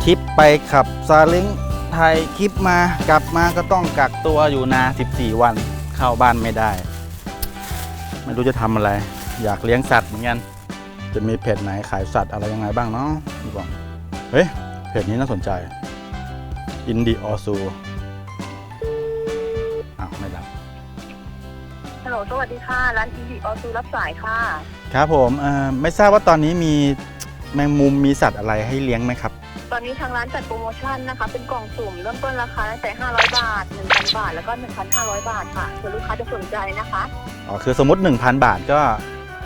งเลยออกทริปไปขับซาเล้งไทยคลิปมากลับมาก็ต้องกักตัวอยู่นา 14 วันเข้าบ้านไม่ได้ ไม่รู้จะทำอะไร อยากเลี้ยงสัตว์เหมือนกัน จะมีเพจไหนขายสัตว์อะไรยังไงบ้างเนาะดูก่อนเฮ้ยเพจนี้น่าสนใจอินดีออซูอ้าวไม่รับฮัลโหลสวัสดีค่ะ ร้านอีดีออซูรับสายค่ะ ครับผมเอ่อไม่ทราบว่าตอนนี้มีแมงมุมมีสัตว์อะไรให้เลี้ยงไหมครับต อนนี้ทางร้านจัดโปรโมชั่นนะคะ เป็นกล่องสุ่มเริ่มต้นราคาตั้งแต่ 500 บาท 1,000 บาท แล้วก็ 1,500 บาทค่ะเผื่อลูกค้าจะสนใจนะคะ อ๋อคือสมมติ 1,000 บาทก็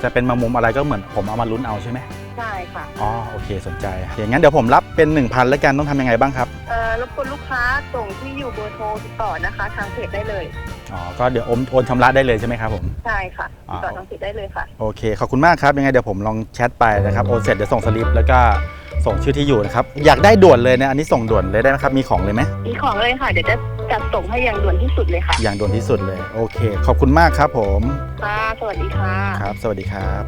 จะเป็นแมงมุมอะไรก็เหมือนผมเอามาลุ้นเอาใช่ไหมใช่ค่ะอ๋อโอเคสนใจอย่างนั้นเดี๋ยวผมรับเป็น 1,000 แล้วกันต้องทำยังไงบ้างครับ เอ่อรบกวนลูกค้าส่งที่อยู่เบอร์โทรติดต่อนะคะ ทางเพจได้เลย อ๋อก็เดี๋ยวโอนโอนชำระได้เลยใช่ไหมครับผม ใช่ค่ะอ่า ติดต่อทางเพจได้เลยค่ะ โอเคขอบคุณมากครับยังไงเดี๋ยวผมลองแชทไปนะครับโอนเสร็จเดี๋ยวส่งสลิปแล้วก็ ส่งชื่อที่อยู่นะครับ อยากได้ด่วนเลยนะ อันนี้ส่งด่วนเลยได้ไหมครับ มีของเลยไหมมีของเลยค่ะ เดี๋ยวจะจัดส่งให้อย่างด่วนที่สุดเลยค่ะ อย่างด่วนที่สุดเลย โอเค ขอบคุณมากครับผมค่ะสวัสดีค่ะ ครับ สวัสดีครับ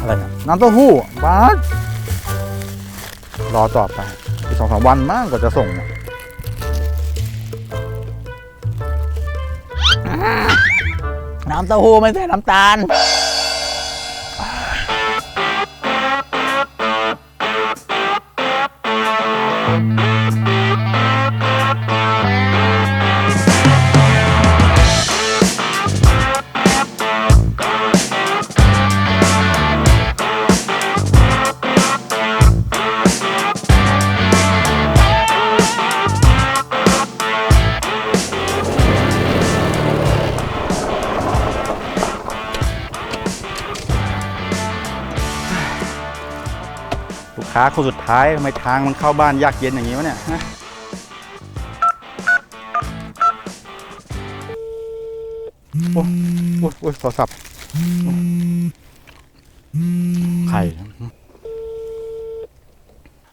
อะไรนะน้ำเต้าหู้บ้าสรอต่อไปอีกสองสามวันมากกว่าจะส่งเนี่ยน้ำเต้าหู้ไม่ใส่น้ำตาล ค้าคนสุดท้ายทำไมทางมันเข้าบ้านยากเย็นอย่างนี้วะเนี่ยฮะโอ้โอ้โอ้ยโทรศัพท์ใคร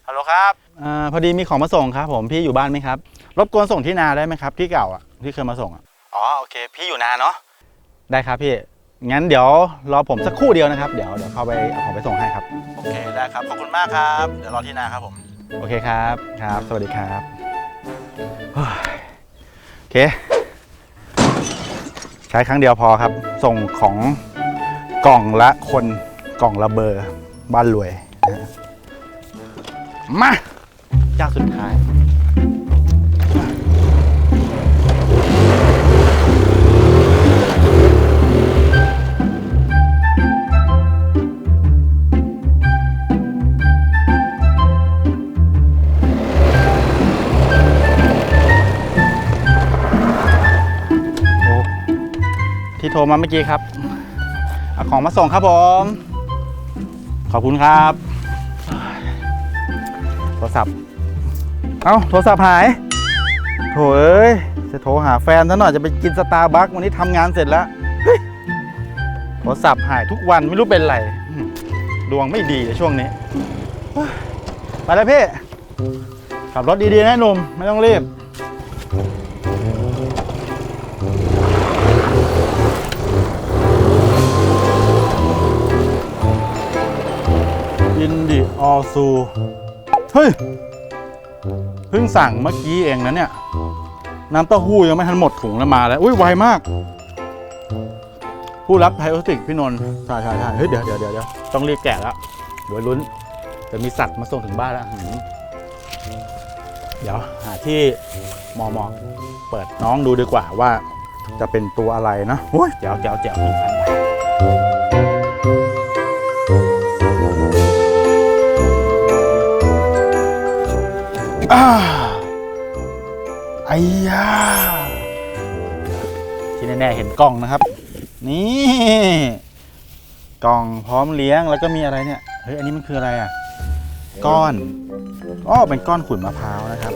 ฮัลโหลครับอ่าพอดีมีของมาส่งครับ ผมพี่อยู่บ้านไหมครับ รบกวนส่งที่นาได้ไหมครับ ที่เก่าอะที่เคยมาส่งอะอ๋อโอเค พี่อยู่นาเนาะได้ครับพี่ งั้นเดี๋ยวรอผมสักครู่เดียวนะครับ เดี๋ยวเดี๋ยวเข้าไปเอาของไปส่งให้ครับ โอเคได้ครับ ขอบคุณมากครับ เดี๋ยวรอที่นาครับผม โอเคครับครับ สวัสดีครับเฮ้ยโอเค ใช้ครั้งเดียวพอครับ ส่งของกล่องละคนกล่องละเบอร์ บ้านรวยนะฮะมาเจ้าสุดท้าย รมาเมื่อกี้ครับเอาของมาส่งครับผม ขอบคุณครับ โทรศัพท์ เอ้าโทรศัพท์หาย โถเอ้ย จะโทรหาแฟนซะหน่อยจะไปกินสตาร์บัควันนี้ทำงานเสร็จแล้ว โทรศัพท์หายทุกวันไม่รู้เป็นไร ดวงไม่ดีเลยช่วงนี้ ไปแล้วพี่ ขับรถดีๆนะหนุ่มไม่ต้องรีบ ออซู เฮ้ย เพิ่งสั่งเมื่อกี้เองนะเนี่ย น้ำเต้าหู้ยังไม่ทันหมดถุงแล้วมาแล้ว อุ้ยไวมาก ผู้รับไทโอติกพี่นนท์ใช่ใช่ใช่เฮ้ยเดี๋ยวเดี๋ยวเดี๋ยวต้องรีบแกะแล้วเดี๋ยวลุ้น จะมีสัตว์มาส่งถึงบ้านแล้วหืมเดี๋ยวหาที่มอมอเปิดน้องดูดีกว่าว่า จะเป็นตัวอะไรนะโอ้ยเจ๋วเจ๋วเจ๋วถึงกันบา อ่าไอ้ยาที่แน่ๆเห็นกล่องนะครับ นี่กล่องพร้อมเลี้ยงแล้วก็มีอะไรเนี่ยเฮ้ยอันนี้มันคืออะไรอะ ก้อนอ้อเป็นก้อนขุนมะพร้าวนะครับ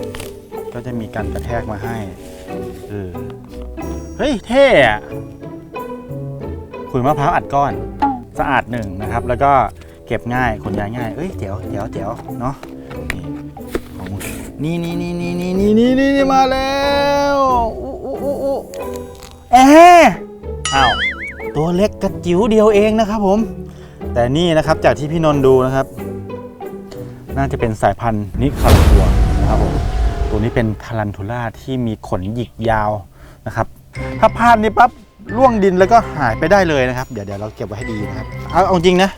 ก็จะมีการกระแทกมาให้เออเฮ้ยเท่อะขุยมะพร้าวอัดก้อน สะอาดหนึ่งนะครับ แล้วก็เก็บง่ายขนย้ายง่ายเอ้ยเจ๋วเจ๋วเจ๋วเนาะ นี่นี่นี่นี่นี่นี่นี่นี่นี่มาแล้วอู้อู้อู้อู้เอ๊ะอ้าวตัวเล็กกระจิ๋วเดียวเองนะครับผม แต่นี่นะครับจากที่พี่นนท์ดูนะครับ น่าจะเป็นสายพันธุ์นิคารากัวนะครับผมตัวนี้เป็นทารันทูล่าที่มีขนหยิกยาวนะครับ ถ้าพลาดนี่ปั๊บล่วงดินแล้วก็หายไปได้เลยนะครับ เดี๋ยวเดี๋ยวเราเก็บไว้ให้ดีนะครับ เอาเอาจริงนะ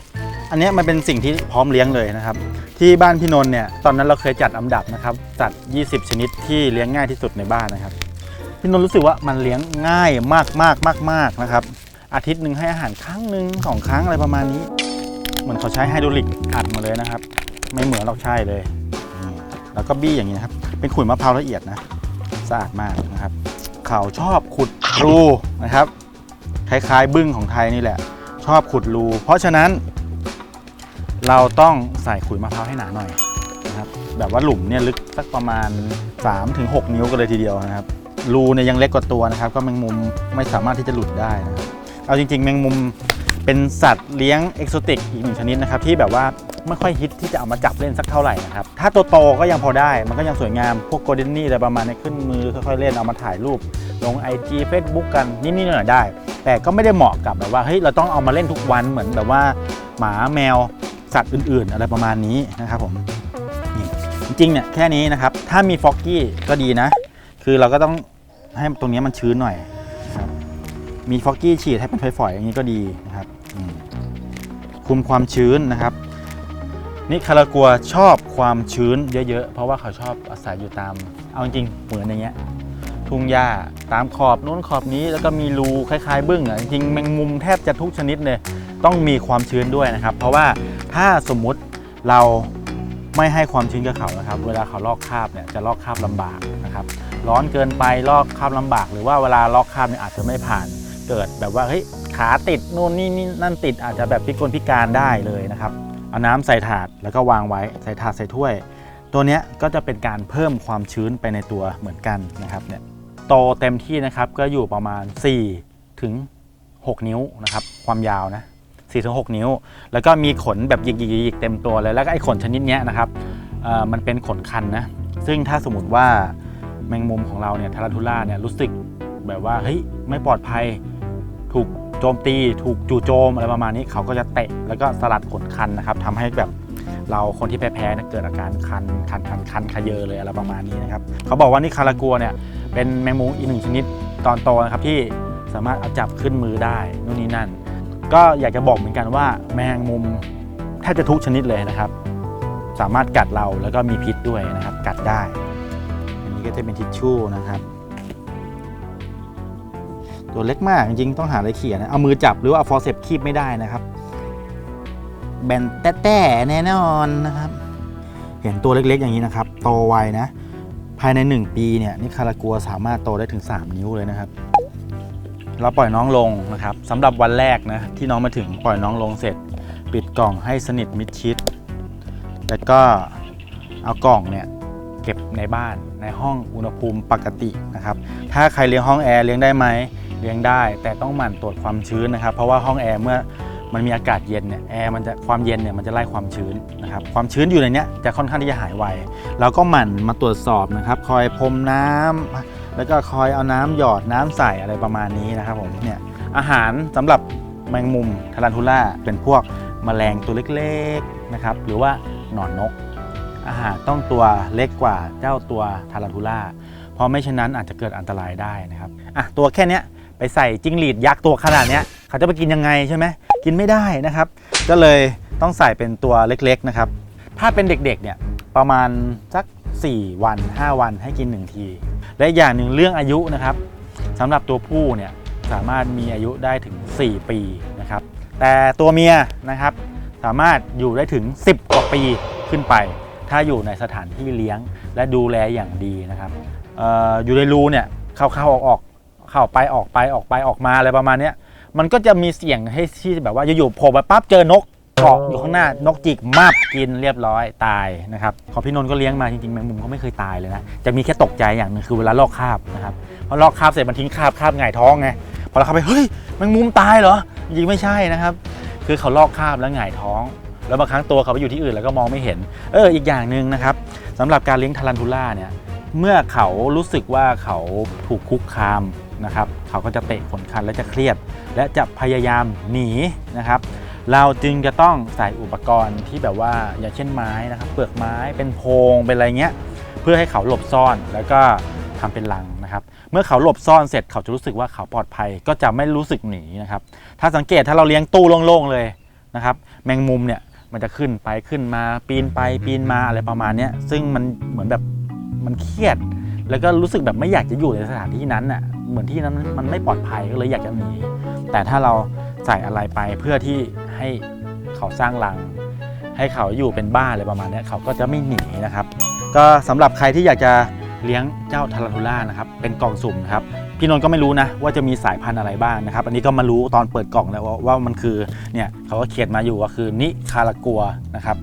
อันนี้มันเป็นสิ่งที่พร้อมเลี้ยงเลยนะครับ ที่บ้านพี่นนท์เนี่ยตอนนั้นเราเคยจัดอันดับนะครับจัด 20 ชนิดที่เลี้ยงง่ายที่สุดในบ้านนะครับ พี่นนท์รู้สึกว่ามันเลี้ยงง่ายมากมากมากมากนะครับ อาทิตย์หนึ่งให้อาหารครั้งหนึ่งสองครั้งอะไรประมาณนี้ เหมือนเขาใช้ไฮดรอลิกอัดมาเลยนะครับ ไม่เหมือนเราใช่เลย แล้วก็บี้อย่างนี้นะครับเป็นขุยมะพร้าวละเอียดนะสะอาดมากนะครับ เขาชอบขุดรูนะครับ คล้ายๆ บึ้งของไทยนี่แหละ ชอบขุดรู เพราะฉะนั้น เราต้องใส่ขุยมะพร้าวให้หนาหน่อยนะครับแบบว่าหลุมเนี่ยลึกสักประมาณ 3-6 นิ้วกันเลยทีเดียวนะครับรูเนี่ยยังเล็กกว่าตัวนะครับ ก็แมงมุมไม่สามารถที่จะหลุดได้นะครับเอาจริง ๆ แมงมุมเป็นสัตว์เลี้ยงเอกโซติกอีกหนึ่งชนิดนะครับที่แบบว่าไม่ค่อยฮิตที่จะเอามาจับเล่นสักเท่าไหร่นะครับถ้าตัวโตก็ยังพอได้ มันก็ยังสวยงามพวกโกลเด้นนี่อะไรประมาณนี้ขึ้นมือค่อยๆเล่นเอามาถ่ายรูป ลง IG Facebook กันนิดๆหน่อยๆได้ แต่ก็ไม่ได้เหมาะกับแบบว่าเฮ้ยเราต้องเอามาเล่นทุกวันเหมือนแบบว่าหมาแมว สัตว์อื่น ๆ อะไรประมาณนี้นะครับผมนี่จริงๆเนี่ยแค่นี้นะครับ ถ้ามีฟอกกี้ก็ดีนะ คือเราก็ต้องให้ตรงนี้มันชื้นหน่อยครับมีฟอกกี้ฉีดให้เป็นฝอยๆอย่างนี้ก็ดีนะครับคุมความชื้นนะครับนี่คารากัวชอบความชื้นเยอะ ๆ เพราะว่าเขาชอบอาศัยอยู่ตาม เอาจริงเหมือนอย่างเงี้ยทุ่งหญ้าตามขอบนู้นขอบนี้แล้วก็มีรูคล้าย ๆ บึ้งอะจริงแมงมุมแทบจะทุกชนิดเลย ต้องมีความชื้นด้วยนะครับ เพราะว่าถ้าสมมุติเราไม่ให้ความชื้นกับเขานะครับ เวลาเขาลอกคราบเนี่ยจะลอกคราบลำบากนะครับ ร้อนเกินไปลอกคราบลำบาก หรือว่าเวลาลอกคราบเนี่ยอาจจะไม่ผ่าน เกิดแบบว่าเฮ้ยขาติดนู่นนี่นี่นั่นติดอาจจะแบบพิกลพิการได้เลยนะครับ เอาน้ำใส่ถาดแล้วก็วางไว้ใส่ถาดใส่ถ้วย ตัวเนี้ยก็จะเป็นการเพิ่มความชื้นไปในตัวเหมือนกันนะครับเนี่ยโตเต็มที่นะครับก็อยู่ประมาณ 4 ถึง 6 นิ้วนะครับ ความยาวนะ 4ถึง6นิ้ว แล้วก็มีขนแบบหยิกๆเต็มตัวเลย แล้วก็ไอ้ขนชนิดนี้นะครับมันเป็นขนคันนะ ซึ่งถ้าสมมติว่าแมงมุมของเราเนี่ยทาราทูล่าเนี่ยรู้สึกแบบว่าเฮ้ยไม่ปลอดภัยถูกโจมตี ถูกจู่โจมอะไรประมาณนี้เขาก็จะเตะแล้วก็สลัดขนคันนะครับทำให้แบบเราคนที่แพ้ๆเนี่ยเกิดอาการคันคันคันคันขยเยอเลยอะไรประมาณนี้นะครับเขาบอกว่านี่คารากัวเนี่ยเป็นแมงมุมอีกหนึ่งชนิดตอนโตนะครับที่สามารถเอาจับขึ้นมือได้นู่นนี่นั่น ก็อยากจะบอกเหมือนกันว่าแมงมุมแทบจะทุกชนิดเลยนะครับ สามารถกัดเราแล้วก็มีพิษด้วยนะครับ กัดได้ อันนี้ก็จะเป็นทิชชู่นะครับ ตัวเล็กมากจริงๆต้องหาอะไรเขี่ยนะเอามือจับหรือว่าเอาฟอร์เซปคีบไม่ได้นะครับ แบนแต้ๆแน่นอนนะครับ เห็นตัวเล็กๆอย่างนี้นะครับโตไวนะ ภายใน 1 ปีเนี่ยนี่คารากัวสามารถโตได้ถึง 3 นิ้วเลยนะครับ เราปล่อยน้องลงนะครับสำหรับวันแรกนะที่น้องมาถึงปล่อยน้องลงเสร็จ ปิดกล่องให้สนิทมิดชิด แล้วก็เอากล่องเนี่ยเก็บในบ้านในห้องอุณหภูมิปกตินะครับถ้าใครเลี้ยงห้องแอร์เลี้ยงได้ไหมเลี้ยงได้ แต่ต้องหมั่นตรวจความชื้นนะครับ เพราะว่าห้องแอร์เมื่อมันมีอากาศเย็นเนี่ยแอร์มันจะความเย็นเนี่ยมันจะไล่ความชื้นนะครับความชื้นอยู่ในเนี้ยจะค่อนข้างที่จะหายไวเราก็หมั่นมาตรวจสอบนะครับ คอยพรมน้ำ แล้วก็คอยเอาน้ำหยอดน้ำใส่อะไรประมาณนี้นะครับผมเนี่ยอาหารสำหรับแมงมุมทารันทูล่าเป็นพวกแมลงตัวเล็กๆนะครับหรือว่าหนอนนก อาหารต้องตัวเล็กกว่าเจ้าตัวทารันทูล่าเพราะไม่เช่นนั้นอาจจะเกิดอันตรายได้นะครับอะตัวแค่เนี้ยไปใส่จิ้งหรีดยักษ์ตัวขนาดเนี้ยเขาจะไปกินยังไงใช่ไหมกินไม่ได้นะครับ ก็เลยต้องใส่เป็นตัวเล็กๆนะครับ ถ้าเป็นเด็กๆเนี่ยประมาณสัก 4 วัน 5 วันให้กิน 1 ที และอย่างหนึ่งเรื่องอายุนะครับสำหรับตัวผู้เนี่ยสามารถมีอายุได้ถึง 4 ปีนะครับ แต่ตัวเมียนะครับสามารถอยู่ได้ถึง 10 กว่าปีขึ้นไป ถ้าอยู่ในสถานที่เลี้ยงและดูแลอย่างดีนะครับอออยู่ในรูเนี่ยเข้าเข้าออกออกเข้าไปออกไปออกไปออกมาอะไรประมาณนี้มันก็จะมีเสี่ยงให้ที่แบบว่าอยู่ๆโผล่มาปั๊บเจอนก เกาะอยู่ข้างหน้านกจิกมาบกินเรียบร้อยตายนะครับขอพี่นนท์ก็เลี้ยงมาจริงๆแมงมุมเขาไม่เคยตายเลยนะจะมีแค่ตกใจอย่างหนึ่งคือเวลาลอกคราบนะครับพอลอกคราบเสร็จมันทิ้งคราบคราบหงายท้องไงพอเราเข้าไปเฮ้ยแมงมุมตายเหรอจริงๆไม่ใช่นะครับ คือเขาลอกคราบแล้วหงายท้อง แล้วบางครั้งตัวเขาไปอยู่ที่อื่นแล้วก็มองไม่เห็น เอออีกอย่างหนึ่งนะครับสำหรับการเลี้ยงทารันทูล่าเนี่ยเมื่อเขารู้สึกว่าเขาถูกคุกคามนะครับเขาก็จะเตะขนคันและจะเครียด และจะพยายามหนีนะครับ เราจึงจะต้องใส่อุปกรณ์ที่แบบว่าอย่างเช่นไม้นะครับเปลือกไม้เป็นโพงเป็นอะไรเงี้ยเพื่อให้เขาหลบซ่อนแล้วก็ทำเป็นรังนะครับ เมื่อเขาหลบซ่อนเสร็จเขาจะรู้สึกว่าเขาปลอดภัยก็จะไม่รู้สึกหนีนะครับ ถ้าสังเกตถ้าเราเลี้ยงตู้โล่งๆเลยนะครับ แมงมุมเนี่ยมันจะขึ้นไปขึ้นมาปีนไปปีนมาอะไรประมาณนี้ซึ่งมันเหมือนแบบมันเครียด แล้วก็รู้สึกแบบไม่อยากจะอยู่ในสถานที่นั้นน่ะเหมือนที่นั้นมันไม่ปลอดภัยก็เลยอยากจะหนีแต่ถ้าเราใส่อะไรไปเพื่อที่ ให้เขาสร้างรัง ให้เขาอยู่เป็นบ้านอะไรประมาณนี้เขาก็จะไม่หนีนะครับ ก็สำหรับใครที่อยากจะเลี้ยงเจ้าทารันทูล่านะครับเป็นกล่องสุ่มนะครับพี่นนท์ก็ไม่รู้นะว่าจะมีสายพันธุ์อะไรบ้างนะครับ อันนี้ก็มารู้ตอนเปิดกล่องแล้วว่าว่ามันคือเนี่ยเขาก็เขียนมาอยู่ว่าคือนิคารากัวนะครับ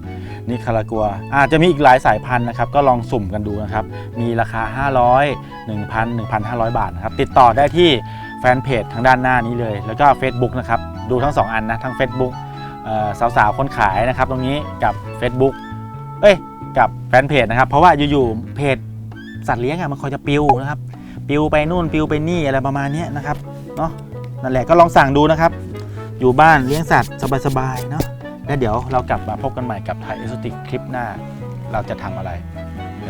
นิคารากัวอาจจะมีอีกหลายสายพันธุ์นะครับ ก็ลองสุ่มกันดูนะครับ มีราคา 500 1,000 1,500 บาทนะครับ ติดต่อได้ที่แฟนเพจทางด้านหน้านี้เลย แล้วก็ Facebook นะครับ ดูทั้ง 2 อันนะ ทั้ง Facebook สาวๆ คนขายนะครับ ตรงนี้กับ Facebook เอ้ย กับแฟนเพจนะครับ เพราะว่าอยู่ๆ เพจสัตว์เลี้ยงอะมันคอยจะปิวนะครับ ปิวไปนู่นปิวไปนี่อะไรประมาณนี้นะครับ เนาะนั่นแหละก็ลองสั่งดูนะครับ อยู่บ้านเลี้ยงสัตว์สบายๆ เนาะแล้วเดี๋ยวเรากลับมาพบกันใหม่กับไทยเอสติกคลิปหน้า เราจะทำอะไร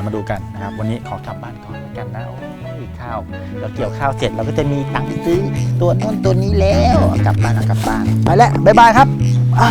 เดี๋ยวมาดูกันนะครับ วันนี้ขอกลับบ้านก่อนแล้วกันนะโอ้ยข้าวเราเกี่ยวข้าวเสร็จเราก็จะมีตังค์ซื้อตัวนู้นตัวนี้แล้วเอากลับบ้านเอากลับบ้านไปแล้วบ๊ายบายครับอ้า